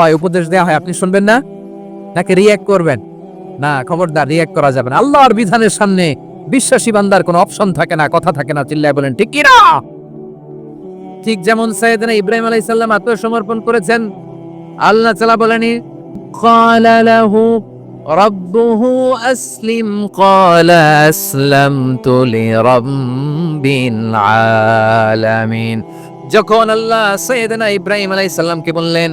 হয় উপদেশ দেওয়া হয়, আপনি শুনবেন না? নাকি রিয়্যাক্ট করবেন? না, খবরদার রিয়্যাক্ট করা যাবে না। আল্লাহর বিধানের সামনে বিশ্বাসী বান্দার কোনো অপশন থাকে না, কথা থাকে না, চিল্লায় বলেন, ঠিক কিনা? ঠিক যেমন সাইয়েদনা ইব্রাহিম আলাইহিস সালাম আত্মসমর্পণ করেছেন। আল্লাহ চালা বলেনি ক্বালা লাহু আসলিম, ক্বালা তুলি লিরাব্বিল আলামিন। যখন আল্লাহ সাইয়েদনা ইব্রাহিম আলাইহিস সালামকে বললেন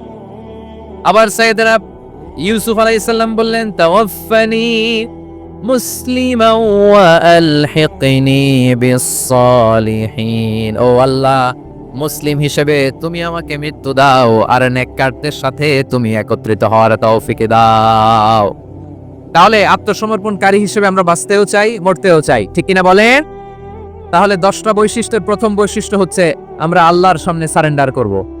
আবার সাইয়েদনা ইউসুফ আলাইহিসসালাম বললেন তাওয়াফানি মুসলিমা ওয়া আলহিকনি বিসসালিহিন। ও আল্লাহ, মুসলিম হিসেবে তুমি আমাকে মৃত্যু দাও, আর নেককারদের সাথে তুমি একত্রিত হওয়ার তৌফিকে দাও। তাহলে আত্মসমর্পণকারী হিসেবে আমরা বাঁচতেও চাই, মরতেও চাই, ঠিক কিনা বলেন? তাহলে দশটা বৈশিষ্ট্যের প্রথম বৈশিষ্ট্য হচ্ছে আমরা আল্লাহর সামনে সারেন্ডার করব।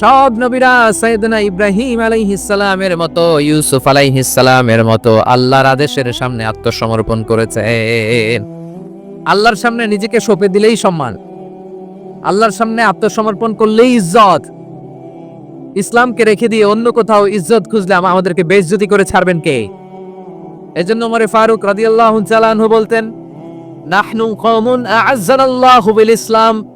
সব নবীরা সৈয়দনা ইব্রাহিম আলাইহিসসালামের মতো, ইউসুফ আলাইহিসসালামের মতো আল্লাহর আদেশের সামনে আত্মসমর্পণ করেছেন। আল্লাহর সামনে নিজেকে সঁপে দিলেই সম্মান। আল্লাহর সামনে আত্মসমর্পণ করলেই ইজ্জত। ইসলামকে রেখে দিয়ে অন্য কোথাও ইজ্জত খুঁজলে আমা- আমাদেরকে বেইজ্জতি করে ছাড়বেন কে? এজন্য মরে ফারুক রাদিয়াল্লাহু তাআলা বলতেন, নাহনু কওমুন আ'আজ্জানাল্লাহু বিল ইসলাম।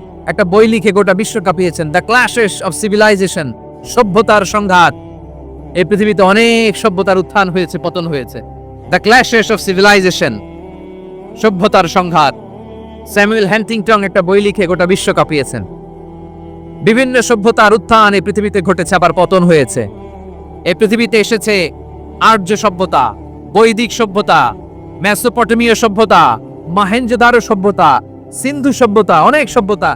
একটা বই লিখে গোটা বিশ্ব কাঁপিয়েছেন। দ্য ক্লাশেস অফ সিভিলাইজেশন সভ্যতার সংঘাত। এই পৃথিবীতে অনেক সভ্যতার উত্থান হয়েছে, পতন হয়েছে। দ্য ক্লাশেস অফ সিভিলাইজেশন সভ্যতার সংঘাত। স্যামুয়েল হ্যান্টিংটন একটা বই লিখে গোটা বিশ্ব কাঁপিয়েছেন। বিভিন্ন সভ্যতার উত্থান এই পৃথিবীতে ঘটেছে, আবার পতন হয়েছে। এই পৃথিবীতে এসেছে আর্য সভ্যতা, বৈদিক সভ্যতা, মেসোপটেমীয় সভ্যতা, মাহেঞ্জোদারো সভ্যতা, সিন্ধু সভ্যতা, অনেক সভ্যতা।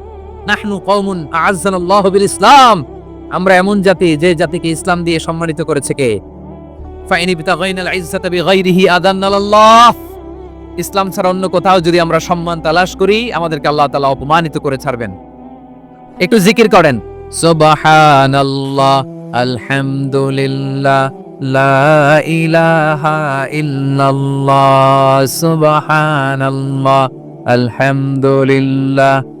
নাহনু আ'আজ্জানাল্লাহু বিল ইসলাম আমরা এমন জাতি যে জাতিকে ইসলাম দিয়ে সম্মানিত করেছে কে? ইসলাম ছাড়া অন্য কোথাও যদি আমরা সম্মান তালাশ করি, আমাদেরকে আল্লাহ তাআলা অপমানিত করে ছাড়বেন। একটু জিকির করেন। ইলাহা আলহামদুলিল্লাহ।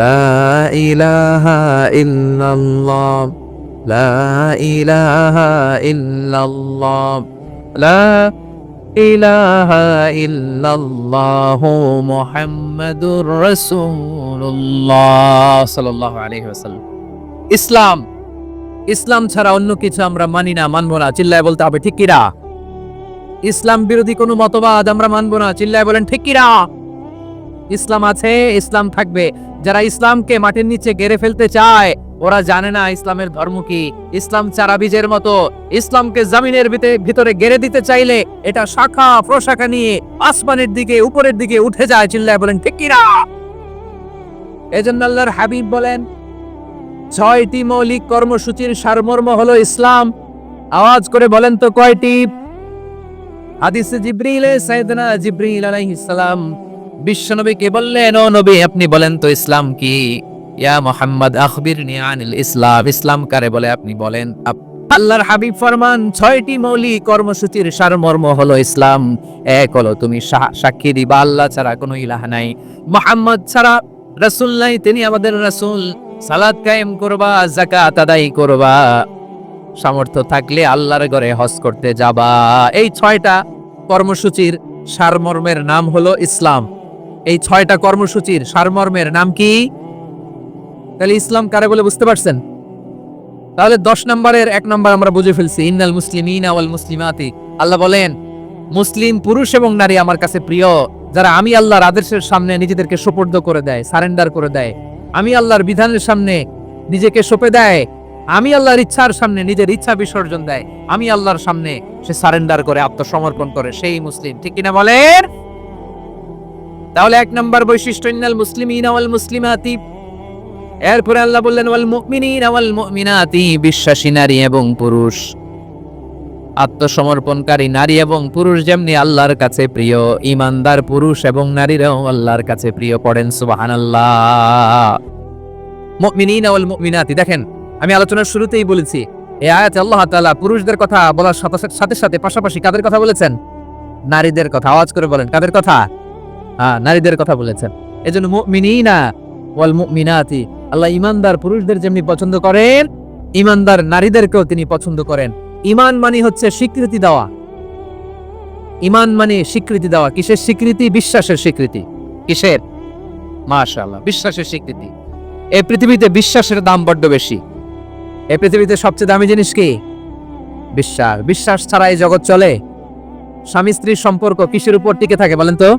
লা ইলাহা ইল্লাল্লাহ, লা ইলাহা ইল্লাল্লাহ, লা ইলাহা ইল্লাল্লাহ মুহাম্মাদুর রাসূলুল্লাহ সাল্লাল্লাহু আলাইহি ওয়াসাল্লাম। ইসলাম ইসলাম ছাড়া অন্য কিছু আমরা মানি না, মানবো না, চিল্লায় বলতে হবে, ঠিক কিরা? ইসলাম বিরোধী কোনো মতবাদ আমরা মানবো না, চিল্লায় বলেন, ঠিক কিরা? ইসলাম আছে, ইসলাম থাকবে। যারা ইসলামকে মাটির নিচে গেড়ে ফেলতে চায়, ওরা জানে না ইসলামের ধর্ম কি। ইসলাম চারা বীজের মতো। ইসলামকে জামিনের ভিতরে গেড়ে দিতে চাইলে এটা শাখা, প্রশাখা নিয়ে আসমানের দিকে, উপরের দিকে উঠে যায়, চিল্লায় বলেন, ঠিক কিনা? এজন্য আল্লাহর হাবিব বলেন, ছয়টি মৌলিক কর্মসূচির সারমর্ম হলো ইসলাম। আওয়াজ করে বলেন তো কয়টি? হাদিসে জিব্রিলে, সাইয়েদনা জিব্রিল আলাইহিস সালাম বিশ্বনবীকে বললেন, ও নবী, আপনি বলেন তো ইসলাম কি? ইয়া মোহাম্মদ, আখবিরনি আনিল ইসলাম। ইসলাম কারে বলে আপনি বলেন? আল্লাহর হাবিব ফরমান, ছয়টি মৌলিক কর্মসূচির সারমর্ম হলো ইসলাম। এক হলো তুমি সাক্ষী দিবা, আল্লাহ ছাড়া কোনো ইলাহ নাই। মোহাম্মদ ছাড়া রাসূল নাই, তিনি আমাদের রাসূল। সালাত কায়েম করবা, যাকাত আদায় করবা। সামর্থ্য থাকলে আল্লাহর ঘরে হজ করতে যাবা। এই ছয়টা কর্মসূচির সারমর্মের নাম হলো ইসলাম। এই ছয়টা কর্মসূচির সারমর্মের নাম কি? তাহলে ইসলাম কারে বলে বুঝতে পারছেন? তাহলে দশ নম্বরের এক নম্বর আমরা বুঝে ফেলছি, ইন্নাল মুসলিমিন আওয়াল মুসলিমাতি। আল্লাহ বলেন, মুসলিম, পুরুষ এবং নারী আমার কাছে প্রিয়। যারা আমি আল্লাহর আদেশের সামনে নিজেদেরকে সোপর্দ করে দেয়, সারেন্ডার করে দেয়, আমি আল্লাহর বিধানের সামনে নিজেকে সঁপে দেয়, আমি আল্লাহর ইচ্ছার সামনে নিজের ইচ্ছা বিসর্জন দেয়, আমি আল্লাহর সামনে সে সারেন্ডার করে আত্মসমর্পণ করে সেই মুসলিম। ঠিক কিনা বলেন? তাহলে এক নম্বর বৈশিষ্ট্য, ইন্নাল মুসলিমিন ওয়াল মুসলিমাতি। এরপরে আল্লাহ বললেন, ওয়াল মুমিনিন ওয়াল মুমিনাতি, বিশ্বাসী নারী এবং পুরুষ। আত্মসমর্পণকারী নারী এবং পুরুষ যেমনি আল্লাহর কাছে প্রিয়, ইমানদার পুরুষ এবং নারীরাও আল্লাহর কাছে প্রিয় পড়েন, সুবহানাল্লাহ। মুমিনিন ওয়াল মুমিনাতি, দেখেন, আমি আলোচনার শুরুতেই বলেছি, এই আয়াতে আল্লাহ তাআলা পুরুষদের কথা বলার সাথে সাথে পাশাপাশি কাদের কথা বলেছেন? নারীদের কথা, আওয়াজ করে বলেন, কাদের কথা? নারীদের কথা বলেছেন। এজন্য মুমিনিনা ওয়াল মুমিনাতি, আল্লাহ ইমানদার পুরুষদের যেমনি পছন্দ করেন, ইমানদার নারীদেরকেও তিনি পছন্দ করেন। ইমান মানে হচ্ছে স্বীকৃতি দেওয়া। ইমান মানে স্বীকৃতি দেওয়া। কিসের স্বীকৃতি? বিশ্বাসের স্বীকৃতি। কিসের? মাশাআল্লাহ, বিশ্বাসের স্বীকৃতি। এই পৃথিবীতে বিশ্বাসের দাম বড্ড বেশি। এই পৃথিবীতে সবচেয়ে দামি জিনিস কি? বিশ্বাস। বিশ্বাস ছাড়া এই জগৎ চলে। স্বামী স্ত্রীর সম্পর্ক কিসের উপর টিকে থাকে বলেন তো?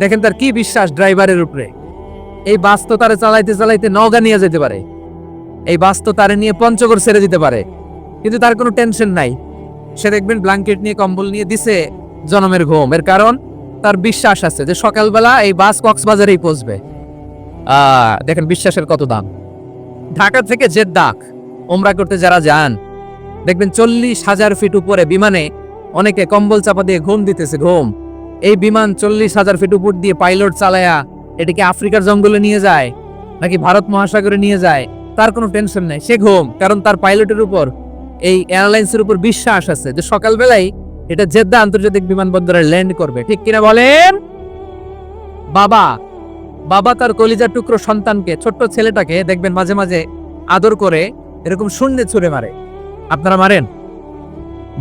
দেখেন তার কি বিশ্বাস ড্রাইভারের উপরে। এই বাস তো তারে চালাইতে চালাইতে নওগাঁ নিয়ে যেতে পারে। এই বাস তো তারে নিয়ে পঞ্চগড় ছেড়ে দিতে পারে। কিন্তু তার কোনো টেনশন নাই। সে দেখবেন ব্ল্যাঙ্কেট নিয়ে কম্বল নিয়ে দিছে জনমের ঘুম। এর কারণ তার বিশ্বাস আছে যে সকালবেলা এই বাস কক্সবাজারেই পৌঁছবে। দেখেন বিশ্বাসের কত দাম। ঢাকা থেকে জেদ্দাক ওমরা করতে যারা যান, দেখবেন চল্লিশ হাজার ফিট উপরে বিমানে অনেকে কম্বল চাপা দিয়ে ঘুম দিতেছে, ঘুম। এই বিমান চল্লিশ হাজার ফিট উপর দিয়ে পাইলট চালায়া এটাকে আফ্রিকার জঙ্গলে নিয়ে যায়, নাকি ভারত মহাসাগরে নিয়ে যায়, তার কোনো টেনশন নেই। সে ঘুম, কারণ তার পাইলটের উপর, এই এয়ারলাইন্সের উপর বিশ্বাস আছে যে সকালবেলায় এটা জেদ্দা আন্তর্জাতিক বিমানবন্দরে ল্যান্ড করবে। ঠিক কিনা বলেন? বাবা বাবা তার কলিজার টুকরো সন্তানকে, ছোট্ট ছেলেটাকে, দেখবেন মাঝে মাঝে আদর করে এরকম শূন্যে ছুঁড়ে মারে। আপনারা মারেন?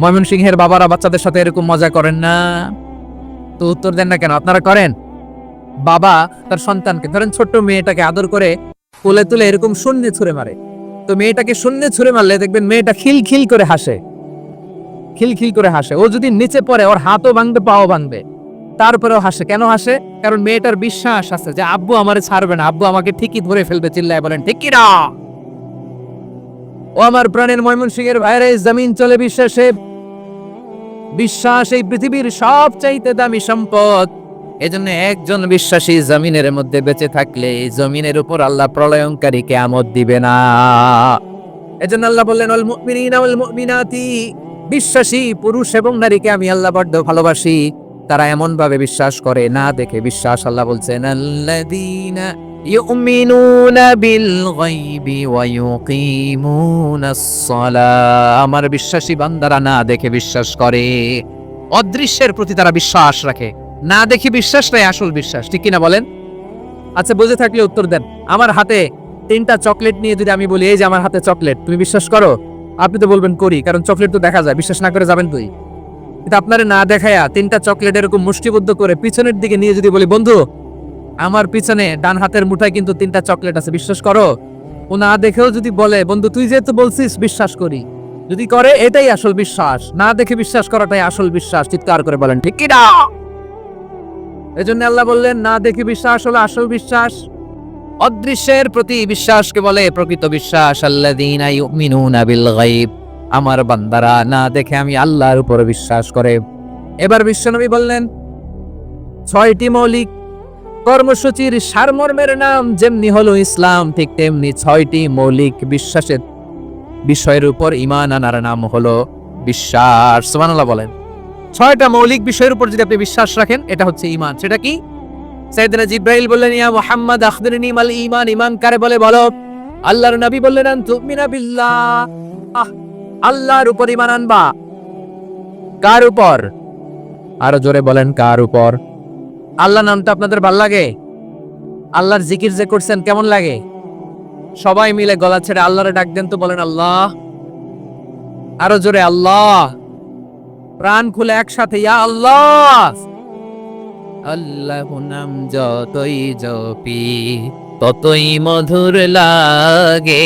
ময়মনসিংহের বাবারা বাচ্চাদের সাথে এরকম মজা করেন না? তো উত্তর দেন না কেন? আপনারা করেন। বাবা তার সন্তানকে, ধরেন ছোট্ট মেয়েটাকে আদর করে কোলে তুলে এরকম শূন্যে ছুঁড়ে মারে। তো মেয়েটাকে শূন্যে ছুঁড়ে মারলে দেখবেন মেয়েটা খিল খিল করে হাসে। খিল খিল করে হাসে। ও যদি নিচে পড়ে, ওর হাতও ভাঙবে, পাও ভাঙবে। তারপরেও হাসে। কেন হাসে? কারণ মেয়েটার বিশ্বাস আছে যে, আব্বু আমারে ছাড়বে না। আব্বু আমাকে ঠিকই ধরে ফেলবে, চিল্লায় বলেন, ঠিক কি না ও আমার প্রাণের ময়মনসিংহের ভাইরে জমিন চলে বিশ্বাসে বিশ্বাস এই পৃথিবীর সব চাইতে দামি সম্পদ। এজন্য একজন বিশ্বাসী জমিনের মধ্যে বেঁচে থাকলে জমিনের উপর আল্লাহ প্রলয়ঙ্কারী কেয়ামত দিবে না। এজন্য আল্লাহ বললেন অল মুমিনাতি। বিশ্বাসী, পুরুষ এবং নারীকে আমি আল্লাহ বড্ড ভালোবাসি। তারা এমন ভাবে বিশ্বাস করে, না দেখে বিশ্বাস। আল্লাহ বলছেন আমার বিশ্বাসী বান্দারা না দেখে বিশ্বাস করে। অদৃশ্যের প্রতি তারা বিশ্বাস রাখে। না দেখে বিশ্বাসটাই আসল বিশ্বাস। ঠিক কিনা বলেন? আচ্ছা বুঝে থাকলে উত্তর দেন। আমার হাতে তিনটা চকলেট নিয়ে যদি আমি বলি, এই যে আমার হাতে চকলেট, তুমি বিশ্বাস করো? আপনি তো বলবেন, করি। কারণ চকলেট তো দেখা যায়। বিশ্বাস না করে যাবেন তুই। কিন্তু আপনারে না দেখায়া তিনটা চকলেট এরকম মুষ্টিবদ্ধ করে পিছনের দিকে নিয়ে যদি বলি, বন্ধু, আমার পিছনে ডান হাতের মুঠায় কিন্তু তিনটা চকলেট আছে, বিশ্বাস করো? ও না দেখেও যদি বলে, বন্ধু, তুই যেহেতু বলছিস, বিশ্বাস করি। যদি করে, এটাই আসল বিশ্বাস। না দেখে বিশ্বাস করাটাই আসল বিশ্বাস, চিৎকার করে বলেন, ঠিক কি না? এজন্য আল্লাহ বললেন, না দেখে বিশ্বাস হলো আসল বিশ্বাস। অদৃশ্যের প্রতি বিশ্বাসকে বলে প্রকৃত বিশ্বাস। আল্লাযীনা ইউমিনুনা বিল গায়ব। আমার বান্দারা, না দেখে আমি আল্লাহর উপর বিশ্বাস করে। এবার বিশ্বনবী বললেন, ছয়টি মৌলিক কর্মসূচির সারমর্মের নাম যেমনি হলো ইসলাম, ঠিক তেমনি ছয়টি মৌলিক বিশ্বাসের বিষয়ের উপর ইমান আনার নাম হলো বিশ্বাস। সুবহানাল্লাহ বলেন। ছয়টা মৌলিক বিষয়ের উপর যদি আপনি বিশ্বাস রাখেন, এটা হচ্ছে ইমান সেটা কি? সাইয়েদনা জিব্রাইল বললেন, ইয়া মুহাম্মদ, আখবিরনি মাল ঈমান ঈমান কারে বলে বলো। আল্লাহর নবী বললেন তুমিনা বিল্লাহ আল্লাহর উপর ঈমান আনবা। কার উপর? আরও জোরে বলেন, কার উপর? আল্লাহ নামটা আপনাদের ভালো লাগে? আল্লাহর জিকির যে করছেন কেমন লাগে? সবাই মিলে গলা ছেড়ে আল্লাহরে ডাক দেন তো বলেন, আল্লাহ। আরও জোরে, আল্লাহ। প্রাণ খুলে একসাথে, ইয়া আল্লাহ। আল্লাহ নাম যতই জপি, ততই মধুর লাগে।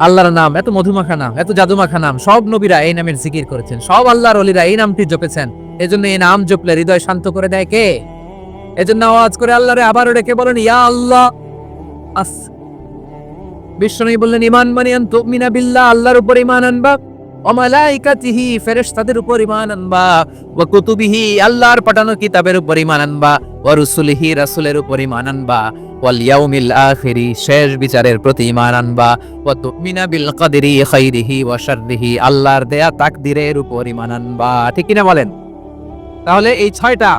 আল্লাহর নাম, এত মধুমাখা নাম, এত জাদুমাখা নাম, সব নবীরা এই নামের জিকির করেছেন। সব আল্লাহর অলিরা এই নামটি জপেছেন। এজন্য এই নাম জপলে হৃদয় শান্ত করে দেয় কে? এজন্য আওয়াজ করে আল্লাহরে আবারও ডেকে বলেন, ইয়া আল্লাহ! আস। বিশ্বনবী বললেন, ইমান মানিয়ান তুমিনা বিল্লাহ, আল্লাহর উপর ইমান আনবা। ও মালাইকাতিহি ফেরেশতাদের উপর ইমান আনবা ওয়া কুতুবিহি আল্লাহর পাঠানো কিতাবের উপর ইমান আনবা ওয়া রুসুলিহি রাসূলের উপর ইমান আনবা ওয়াল ইয়াউমিল আখিরি শেষ বিচারের প্রতি ইমান আনবা ওয়া তুমিনা বিল কদরি খাইরিহি ওয়া শাররিহি আল্লাহর দেয়া তাকদিরের উপর ইমান আনবা। ঠিক কিনা বলেন? তাহলে এই ছয়টা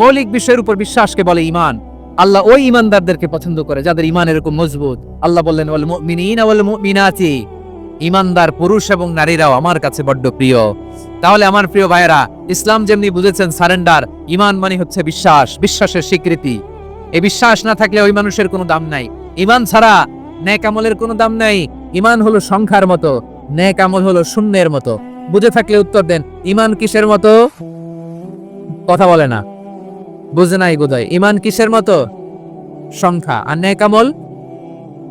মৌলিক বিষয়ের উপর বিশ্বাসকে বলে ইমান আল্লাহ ওই ইমানদারদেরকে পছন্দ করে, যাদের ইমান এরকম মজবুত। আল্লাহ বললেন, ওয়াল মুমিনিনা ওয়াল মুমিনাতি। ইমানদার পুরুষ এবং নারীরাও আমার কাছে বড্ড প্রিয়। তাহলে আমার প্রিয় ভাইয়েরা, ইসলাম যেমনি বুঝেছেন, সারেন্ডার, ইমান মানে হচ্ছে বিশ্বাস, বিশ্বাসের স্বীকৃতি। এই বিশ্বাস না থাকলে ওই মানুষের কোনো দাম নাই। ইমান ছাড়া ন্যাক আমলের কোনো দাম নাই। ইমান হলো সংখ্যার মতো, ন্যাক আমল হলো শূন্যের মতো। বুঝে থাকলে উত্তর দেন, ইমান কিসের মতো? কথা বলে না। বুঝে নাই বোধহয়, ইমান কিসের মতো? সংখ্যা। আর ন্যাক আমল?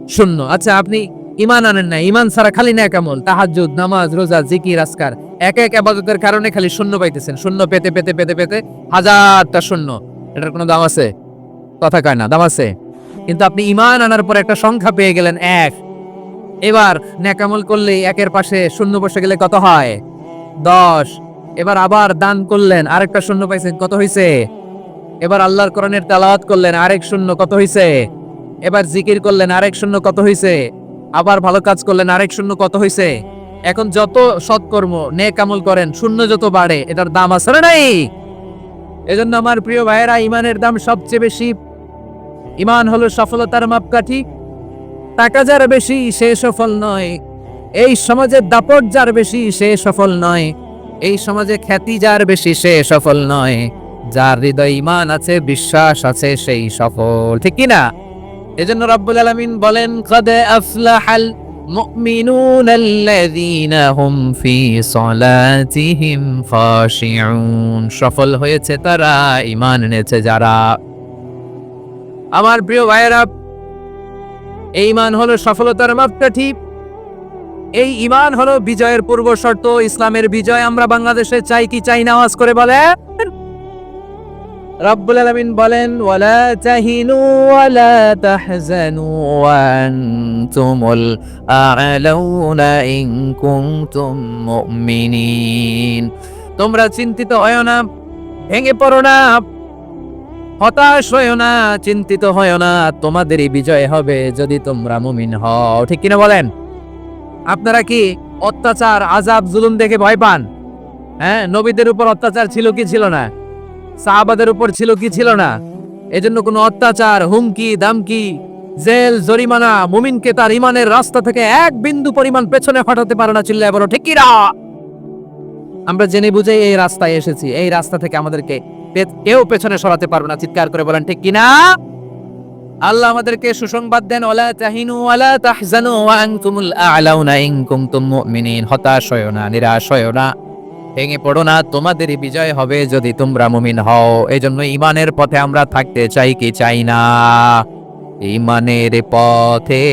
শূন্য। আচ্ছা আপনি ইমান আনেন না ইমান ছাড়া খালি না আমল। তাহাজ্জুদ, নামাজ, রোজা, জিকির আসকার এক এক আবাদতের কারণে খালি শূন্য পাইতেছেন। শূন্য পেতে পেতে পেতে পেতে হাজারটা শূন্য। এটার কোনো দাম আছে? কথা কয় না, দাম আছে। কিন্তু আপনি ইমান আনার পর একটা সংখ্যা পেয়ে গেলেন এক। এবার ন্যাকামল করলে একের পাশে শূন্য বসে গেলে কত হয়? দশ। এবার আবার দান করলেন, আরেকটা শূন্য পাইছেন কত হয়েছে এবার আল্লাহর কোরআনের তেলাওয়াত করলেন, আরেক শূন্য কত হয়েছে এবার জিকির করলেন, আরেক শূন্য কত হইছে? আবার ভালো কাজ করলেন, আরেক শূন্য কত হইছে? এখন যত সৎকর্ম, নেক আমল করেন, শূন্য যত বাড়ে, এটার দাম আছে না নাই? এজন্য আমার প্রিয় ভাইয়েরা, ইমানের দাম সবচেয়ে বেশি। ইমান হলো সফলতার মাপকাঠি। টাকা যার বেশি, সে সফল নয়। এই সমাজে দাপট যার বেশি, সে সফল নয়। এই সমাজে খ্যাতি যার বেশি, সে সফল নয়। যার হৃদয় ইমান আছে, বিশ্বাস আছে, সেই সফল। ঠিক কি না এজন্য রব্বুল আলামিন বলেন, কদ আফলাহাল মুমিনুন আল্লাযীনা হুম ফি সলাতিহিম খাশিউন। সফল হয়েছে তারা, ঈমান এনেছে যারা। আমার প্রিয় ভাইয়েরা, এই ঈমান হলো সফলতার মাপকাঠি। এই ঈমান হলো বিজয়ের পূর্ব শর্ত, ইসলামের বিজয়। আমরা বাংলাদেশে চাই কি, চাই না, আওয়াজ করে বলে রব্বুল আলামিন বলেন, ওয়ালা তাহিনু ওয়ালা তাহজানু ওয়া আনতুমুল আ'লাউনা ইন কুনতুম মুমিনিন। তোমরা চিন্তিত হয় না, ভেঙে পড়ো না, হতাশ হয়েও না, চিন্তিত হয় না, তোমাদেরই বিজয় হবে যদি তোমরা মুমিন হও। ঠিক কিনা বলেন? আপনারা কি অত্যাচার আজাব জুলুম দেখে ভয় পান? হ্যাঁ নবীদের উপর অত্যাচার ছিল কি ছিল না? সাহাবাদের উপর ছিল কি ছিল না? এজন্য কোনো অত্যাচার, হুমকি, দামকি, জেল, জরিমানা, মুমিনকে তার ইমানের রাস্তা থেকে এক বিন্দু পরিমাণ পেছনে হটাতে পারে না চিল্লায় বলো, ঠিক আমরা জেনে বুঝে এই রাস্তায় এসেছি। এই রাস্তা থেকে আমাদেরকে কেউ পেছনে সরাতে পারবে না। চিৎকার করে বলেন, ঠিক কিনা? আল্লাহ আমাদেরকে সুসংবাদ দেন ওয়ালা তাহিনু ওয়ালা তাহজানু ওয়া আ'লাউনা ইন কুনতুম মুমিনিন। হতাশ হয়ো না, নিরাশ হয়ো না। ভেঙে পড়ো না, তোমাদেরই বিজয় হবে যদি তোমরা মুমিন হও। এজন্য ইমানের পথে আমরা থাকতে চাই কি চাই না। ইমানের পথে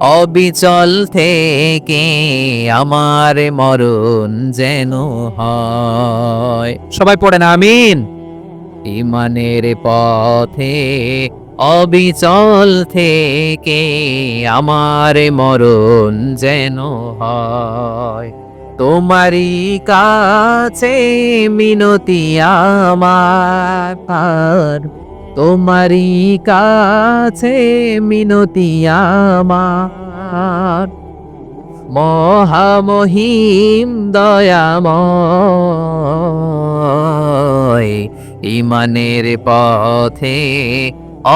অবিচল থেকে আমার মরণ যেন হয়। সবাই পড়ে না, আমিন। ইমানের পথে অবিচল থেকে আমার মরণ যেন হয়। তোমারই কাছে মিনতি আমার পার তোমারই কাছে মিনতি আমার। মহামহিম দয়াময়, ইমানের পথে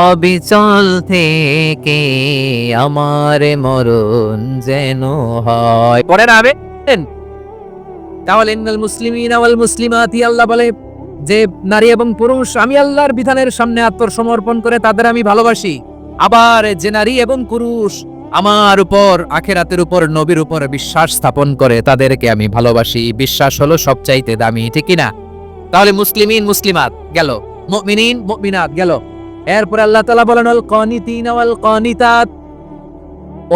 অবিচল থেকে আমার মরণ যেন হয়। পরে না তাহলে আল্লাহ বলে যে নারী এবং পুরুষ, আমি আল্লাহর বিধানের সামনে আত্মসমর্পণ করে তাদের আমি ভালোবাসি। আবার যে নারী এবং পুরুষ আমার উপর, আখেরাতের উপর, নবীর উপর বিশ্বাস স্থাপন করে তাদেরকে আমি ভালোবাসি। বিশ্বাস হলো সবচাইতে দামি, ঠিক না তাহলে মুসলিমিন, মুসলিমাত গেল, মুমিনিন গেল। এরপর আল্লাহ তাআলা বলেন, আল কানিতিন কানিতাত,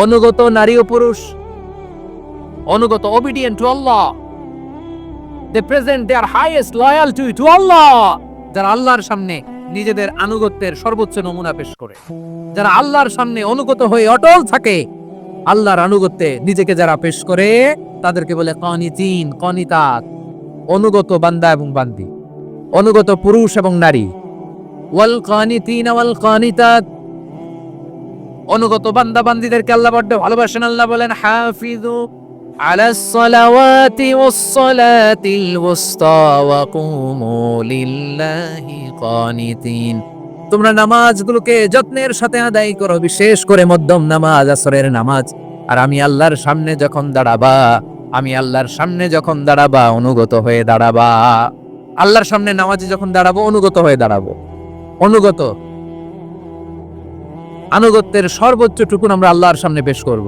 অনুগত নারী ও পুরুষ, অনুগত to Allah they present their highest loyalty to Allah, যারা আল্লাহর সামনে নিজেদের আনুগত্যের সর্বোচ্চ নমুনা পেশ করে। যারা আল্লাহর সামনে অনুগত হয়ে অটল থাকে, আল্লাহর আনুগত্যে নিজেকে যারা পেশ করে, তাদেরকে বলে কনিতিন, কনিতাত, অনুগত বান্দা এবং বান্দি, অনুগত পুরুষ এবং নারী। ওয়াল কানিতিন ওয়াল কানিতাত, অনুগত বান্দা বান্দিদেরকে আল্লাহ বড্ড ভালোবাসেন, আল্লাহ বলেন হাফিজু على الصلوات والصلاة الوسطى وقوموا لله قانتين তোমরা নামাজগুলোকে যত্নের সাথে আদায় করো বিশেষ করে মধ্যম নামাজ আসরের নামাজ আর আমি আল্লাহর সামনে যখন দাঁড়াবা আমি আল্লাহর সামনে যখন দাঁড়াবা অনুগত হয়ে দাঁড়াবা আল্লাহর সামনে নামাজে যখন দাঁড়াবো অনুগত হয়ে দাঁড়াবো অনুগত আনুগত্যের সর্বোচ্চ টুকুন আমরা আল্লাহর সামনে পেশ করব।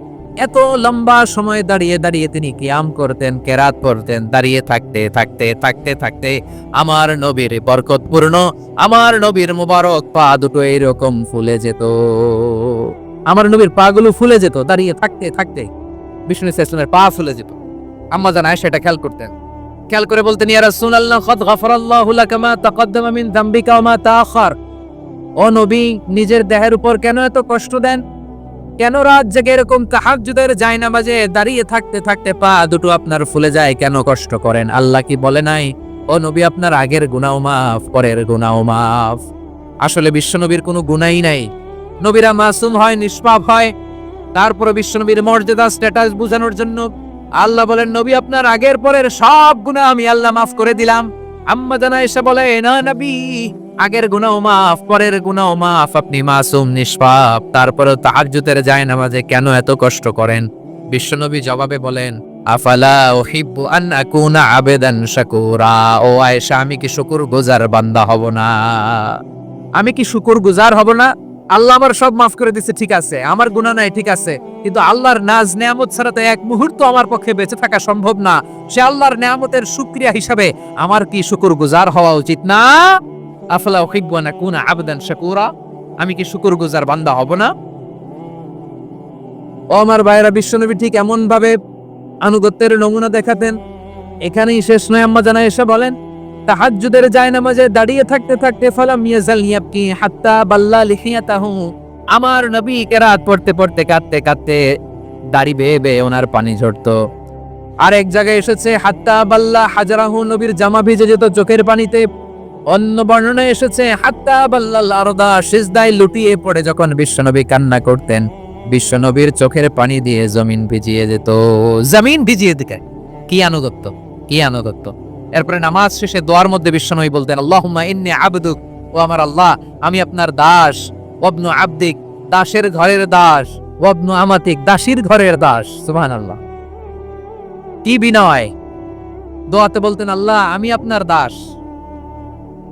এত লম্বা সময় দাঁড়িয়ে দাঁড়িয়ে তিনি কিয়াম করতেন, কেরাত পড়তেন, দাঁড়িয়ে থাকতে থাকতে থাকতে থাকতে আমার নবীর বরকতপূর্ণ আমার নবীর মুবারক পা দুটো এরকম ফুলে যেত। আমার নবীর পা গুলো ফুলে যেত, দাঁড়িয়ে থাকতে থাকতে বিষ্ণু ইসলামের পা ফুলে যেত। আম্মা জান সেটা খেয়াল করতেন। খেয়াল করে বলতেন, ইয়া রাসূলুল্লাহ, কদ গফরাল্লাহু লাকা মা তাকদ্দামা মিন যামবিকা ওয়া মা তাআখার। ও নবী, নিজের দেহের উপর কেন এত কষ্ট দেন? কেন রাত জেগে এরকম তাহাজ্জুদের জায়নামাজে দাঁড়িয়ে থাকতে থাকতে পা দুটো আপনার ফুলে যায়? কেন কষ্ট করেন? আল্লাহ কি বলে নাই? ও নবী, আপনার আগের গুনাও মাফ, পরের গুনাও মাফ। আসলে বিশ্বনবীর কোনো গুনাই নাই। নবীরা মাসুম হয়, নিষ্পাপ হয়। তারপরে বিশ্বনবীর মর্যাদা স্ট্যাটাস বোঝানোর জন্য আল্লাহ বলেন, নবী, আপনার আগের পরের সব গুনাহ আমি আল্লাহ মাফ করে দিলাম। আম্মা জানা এসে বলে না নবী আগের গুনাও মাফ, পরের গুনাও মাফ। আপনি মাসুম, নিষ্পাপ। তারপরে তাহাজ্জুদের যায় নামাজে কেন এত কষ্ট করেন? বিশ্বনবী জবাবে বলেন, আফালা উহিব্বু আন আকুনা আবেদান শাকুরা। ও আয়েশা, আমি কি শুকুর গুজার বান্দা হব না? আমি কি শুকুর গুজার হব না? আল্লাহ আমার সব মাফ করে দিছে, ঠিক আছে। আমার গুনাহ নাই, ঠিক আছে। কিন্তু আল্লাহর নাজ নেয়ামত ছাড়া তো এক মুহূর্ত আমার পক্ষে বেঁচে থাকা সম্ভব না। সে আল্লাহর নেয়ামতের শুকরিয়া হিসাবে আমার কি শুকুর গুজার হওয়া উচিত না? আফলা উহিব্বু আন আকুনা আবেদান শাকুরা? আমি কি শুকুর গুজার বান্দা হব না? ও আমার ভাইরা বিশ্বনবী ঠিক এমন ভাবে আনুগত্যের নমুনা দেখাতেন। এখানেই শেষ নয়, আম্মা জানা এসে বলেন, তাহাজ্জুদের যায় নামাজে দাঁড়িয়ে থাকতে থাকতে ফালাম ইয়াজাল ইয়াবকি হাত্তা বাল্লা লিহিয়াতাহু। আমার নবী কেরাত পড়তে পড়তে কাঁদতে কাঁদতে দাড়ি বেয়ে বেয়ে ওনার পানি ঝরতো। আর এক জায়গায় এসেছে, হাত্তা বাল্লা হাজারাহু, নবীর জামা ভিজে যেত চোখের পানিতে। অন্য বর্ণনা এসেছে, হাত্তা বাল্লাল আরদা, সিজদায় লুটিয়ে পড়ে যখন বিশ্বনবী কান্না করতেন। বিশ্বনবীর চোখের পানি দিয়ে জমিন ভিজিয়ে যেত। জমিন ভিজিয়ে দিকে। কি আনুগত্য? কি আনুগত্য? এরপরে নামাজ শেষে দোয়ার মধ্যে বিশ্বনবী বলতেন, আল্লাহুম্মা ইন্নি আবদুক, ও আমার আল্লাহ, আমি আপনার দাস। ওয়াবনু আবদিক, দাসের ঘরের দাস। ওয়াবনু আমাতিক, দাসীর ঘরের দাস। সুবহানাল্লাহ। কি বিনয়! দোয়াতে বলতেন, আল্লাহ, আমি আপনার দাস।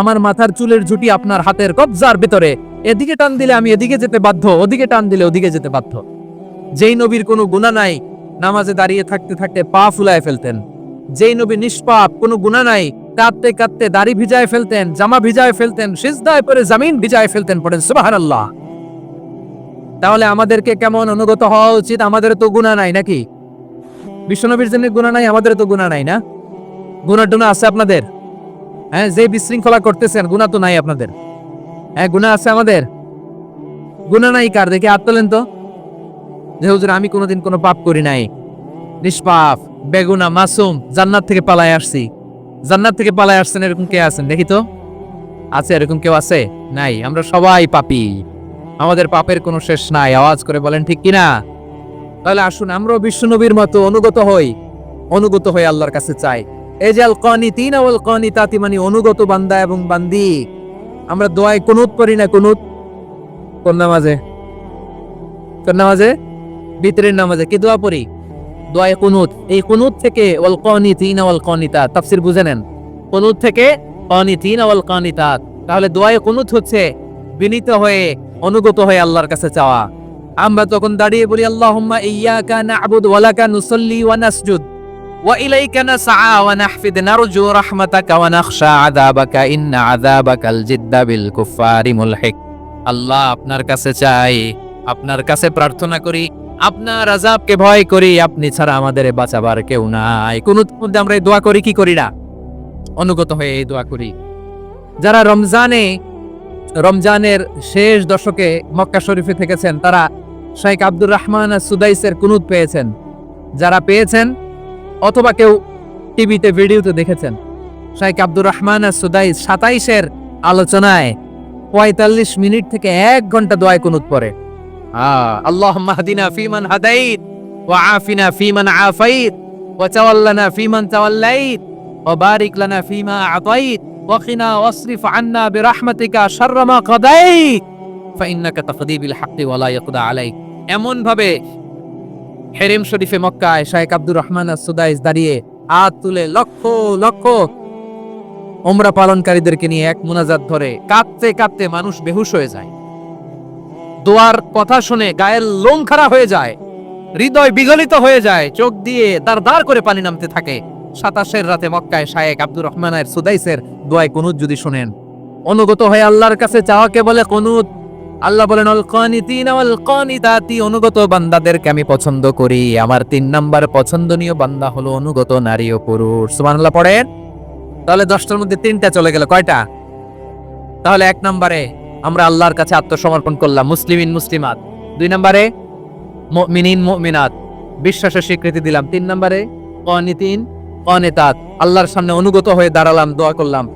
আমার মাথার চুলের ঝুটি আপনার হাতের কবজার ভিতরে। এদিকে টান দিলে আমি এদিকে যেতে বাধ্য, ওদিকে টান দিলে ওদিকে যেতে বাধ্য। যেই নবীর কোনো গুণা নাই, নামাজে দাঁড়িয়ে থাকতে থাকতে পা ফুলায় ফেলতেন। যেই নবী নিষ্পাপ কোনো গুণা নাই, কাঁদতে কাঁদতে দাড়ি ভিজায় ফেলতেন, জামা ভিজায় ফেলতেন, সিজদায় পরে জামিন ভিজায় ফেলতেন পড়েন, সুবহানাল্লাহ। তাহলে আমাদেরকে কেমন অনুগত হওয়া উচিত? আমাদের তো গুণা নাই নাকি? বিশ্বনবীর জন্য গুণা নাই, আমাদের তো গুণা নাই না? গুণার টুনা আছে আপনাদের? হ্যাঁ যে বিশৃঙ্খলা করতেছেন গুণা তো নাই আপনাদের। হ্যাঁ গুণা আছে আমাদের। গুণা নাই কার? দেখে হাত তোলেন তো। যে হুজুর, আমি কোনোদিন কোনো পাপ করি নাই। নিষ্পাপ বেগুনা মাসুম, জান্নাত থেকে পালায় আসছি। জান্নাত থেকে পালায় আসছেন, এরকম কে আছেন? দেখি তো। আছে, এরকম কেউ আছে? নাই। আমরা সবাই পাপি। আমাদের পাপের কোনো শেষ নাই। আওয়াজ করে বলেন, ঠিক কিনা? তাহলে আসুন, আমরাও বিশ্বনবীর মতো অনুগত হই। অনুগত হয়ে আল্লাহর কাছে চাই। এই যে আল কনিতিন আল কনিতাতি মানে অনুগত বান্দা এবং বান্দি। আমরা দোয়ায় কুনুত পড়ি না, কুনুত? কোন নামাজে? কোন নামাজে? বিতরের নামাজে কি দোয়া পড়ি? দোয়ায় কুনুত। এই কুনুত থেকে ওয়াল কনিতিন ওয়াল কনিতাত তাফসীর বুঝে নেন। কুনুত থেকে কনিতিন ওয়াল কনিতাত তাহলে দোয়ায় কুনুত হচ্ছে বিনীত হয়ে, অনুগত হয়ে আল্লাহর কাছে চাওয়া। আমরা তখন দাঁড়িয়ে বলি, আল্লাহুম্মা ইয়্যাকা না'বুদু ওয়া লাকা নুসাল্লি ওয়া নাসজুদ। وإليك نسعى ونحفد نرجو رحمتك ونخشى عذابك إن عذابك الجد بالكفار ملحق আল্লাহ আপনার কাছে চাই আপনার কাছে প্রার্থনা করি আপনার আজাবকে ভয় করি আপনি ছাড়া আমাদের বাঁচাবার কেউ নাই কোন মধ্যে আমরা এই দোয়া করি কি করি না অনুগত হয়ে এই দোয়া করি যারা রমজানে রমজানের শেষ দশকে মক্কা শরীফে থেকেছেন তারা শাইখ আব্দুর রহমান সুদাইসের কুনুত পেয়েছেন যারা পেয়েছেন অথবা কেউ টিভিতে, ভিডিওতে দেখেছেন। শাইখ আব্দুর রহমান সুদাই সাতাইশের আলোচনায় পঁয়তাল্লিশ মিনিট থেকে এক ঘণ্টা দোয়ায় কুনুত পড়ে। আল্লাহ মাহদিনা ফিমান হাদাইত, ওয়া আফিনা ফিমান আফাইত, ওয়া তাওয়াল্লানা ফিমান তাওয়াল্লাইত, ওয়া বারিক লানা ফিমা আতাইত, ওয়া কিনা ওয়াসরিফ আন্না বিরহমাতিকা শাররা মা কাদাইত। ফাইন্নাকা তাকদি বিল হাক্কি ওয়া লা ইয়াকদা আলাইক। এমন ভাবে হেরেম শরীফে মক্কায় শায়েখ আব্দুর রহমান সুদাইস দাঁড়িয়ে হাত তুলে লক্ষ লক্ষ ওমরা পালনকারীদেরকে নিয়ে এক মুনাজাত ধরে কাঁদতে কাঁদতে মানুষ বেহুশ হয়ে যায়। দোয়ার কথা শুনে গায়ের লোম খাড়া হয়ে যায়, হৃদয় বিগলিত হয়ে যায়, চোখ দিয়ে দার দার করে পানি নামতে থাকে। সাতাশের রাতে মক্কায় শায়েক আব্দুর রহমানের সুদাইসের দোয়ায় কুনুত যদি শোনেন, অনুগত হয়ে আল্লাহর কাছে চাওয়াকে বলে কুনুত আল্লাহ বলেন অনুগত বান্দাদেরকে আমি পছন্দ করি। আমার তিন নাম্বার পছন্দনীয় বান্দা হলো অনুগত নারী ও পুরুষ। সুবহানাল্লাহ পড়েন? তাহলে দশটার মধ্যে তিনটা চলে গেল, কয়টা? তাহলে এক নম্বরে আমরা আল্লাহর কাছে আত্মসমর্পণ করলাম, মুসলিমিন, মুসলিমাত। দুই নম্বরে মিনিন মিনাত বিশ্বাসের স্বীকৃতি দিলাম। তিন নম্বরে অনিতিন অনেতাত আল্লাহর সামনে অনুগত হয়ে দাঁড়ালাম, দোয়া করলাম।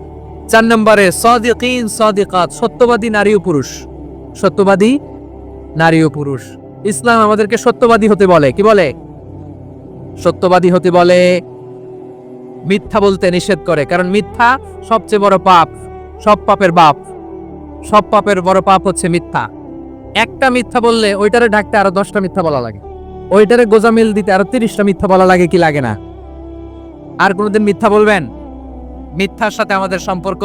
চার নম্বরে, সদিকিন, সদিকাত, সত্যবাদী নারী ও পুরুষ। সত্যবাদী নারী ও পুরুষ। ইসলাম আমাদেরকে সত্যবাদী হতে বলে। কি বলে? সত্যবাদী হতে বলে মিথ্যা বলতে নিষেধ করে। কারণ মিথ্যা সবচেয়ে বড় পাপ, সব পাপের বাপ। সব পাপের বড় পাপ হচ্ছে মিথ্যা। একটা মিথ্যা বললে ওইটারে ঢাকতে আরও দশটা মিথ্যা বলা লাগে। ওইটারে গোজামিল দিতে আরও তিরিশটা মিথ্যা বলা লাগে কি লাগে না? আর কোনোদিন মিথ্যা বলবেন? মিথ্যার সাথে আমাদের সম্পর্ক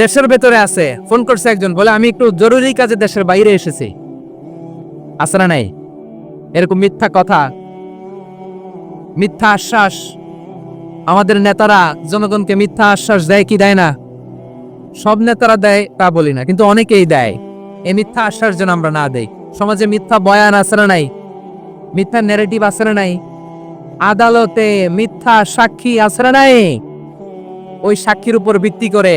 দেশের ভেতরে আছে। ফোন করছে একজন, বলে, আমি একটু জরুরি কাজে দেশের বাইরে এসেছি। না নাই? এরকম মিথ্যা কথা, মিথ্যা আশ্বাস। আমাদের নেতারা, জনগণকে মিথ্যা আশ্বাস দেয় কি দেয় না? সব নেতারা দেয়, তা বলি না, কিন্তু অনেকেই দেয়। এই মিথ্যা আশ্বাস যেন আমরা না দেই। সমাজে মিথ্যা বয়ান আছে না নাই? মিথ্যা ন্যারেটিভ আছে না নাই? আদালতে মিথ্যা সাক্ষী না নাই? ওই সাক্ষীর উপর ভিত্তি করে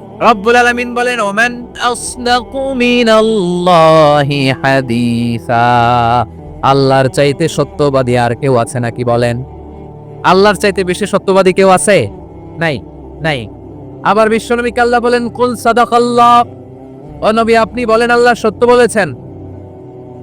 রব্বুল আলামিন বলেন, ওমান আল্লাহর চাইতে সত্যবাদী আর কেউ আছে নাকি বলেন? আল্লাহর চাইতে বেশি সত্যবাদী কেউ আছে? নাই নাই। আবার বিশ্বনবী আল্লাহ বলেন, কুল সাদাকাল্লাহ। ও নবী, আপনি বলেন, আল্লাহ সত্য বলেছেন।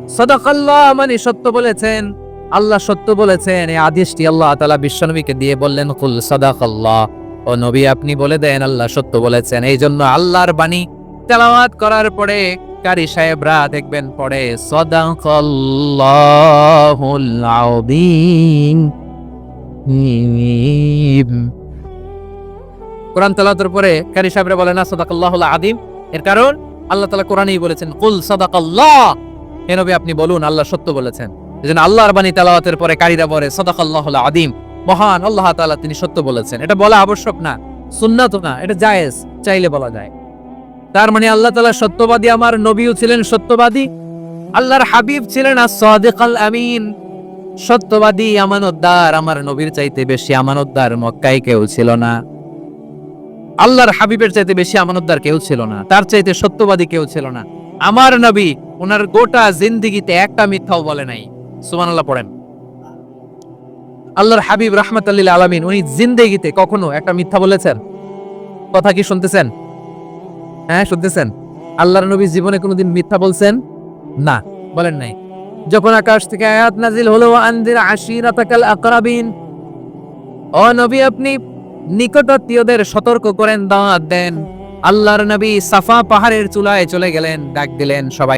সাদাকাল্লাহ মানে সত্য বলেছেন। আল্লাহ সত্য বলেছেন। এই আদেশটি আল্লাহ তাআলা বিশ্বনবীকে দিয়ে বললেন, কুল সাদাকাল্লাহ। ও নবী, আপনি বলে দেন, আল্লাহ সত্য বলেছেন। এই জন্য আল্লাহর বাণী তেলাওয়াত করার পরে কারি সাহেবরা দেখবেন আযীম। কোরআন তেলাওয়াতের পরে কারি সাহেবরা বলে, না, সদাকাল্লাহুল আযীম। এর কারণ, আল্লাহ তাআলা কোরআনেই বলেছেন, কুল সাদাকাল্লাহ। হে নবী, আপনি বলুন, আল্লাহ সত্য বলেছেন। এজন্য আল্লাহর বাণী তেলাওয়াতের পরে কারিরা পরে সদাকাল্লাহুল আযীম। মহান আল্লাহ তাআলা তিনি সত্য বলেছেন। এটা বলা আবশ্যক না, সুন্নাত না, এটা জায়েজ, চাইলে বলা যায়। তার মানে আল্লাহ তাআলা সত্যবাদী, আমার নবীও ছিলেন সত্যবাদী, আল্লাহর হাবিব ছিলেন as-সাদিকাল আমিন। সত্যবাদী, আমানতদার, আমার নবীর চাইতে বেশি আমানতদার মক্কায় কেউ ছিল না। আল্লাহর হাবিবের চাইতে বেশি আমানতদার কেউ ছিল না, তার চাইতে সত্যবাদী কেউ ছিল না। আমার নবী ওনার গোটা জিন্দিগিতে একটা মিথ্যাও বলে নাই। সুবহানাল্লাহ, পড়েন। আল্লাহর হাবিব রাহমাতাল্লিল আলামিন, উনি জিন্দেগিতে কখনো একটা মিথ্যা বলেছেন? কথা কি শুনতেছেন? হ্যাঁ শুনতেছেন। আল্লাহর নবী জীবনে কোনোদিন মিথ্যা বলছেন? না, বলেন নাই। যখন আকাশ থেকে আয়াত নাজিল হলো আনদির আশিরাতাকাল আকরাবিন, ও নবী, আপনি নিকটাত্মীয়দের সতর্ক করেন, দাওয়াত দেন। আল্লাহর নবী সাফা পাহাড়ের চুলায় চলে গেলেন, ডাক দিলেন সবাই।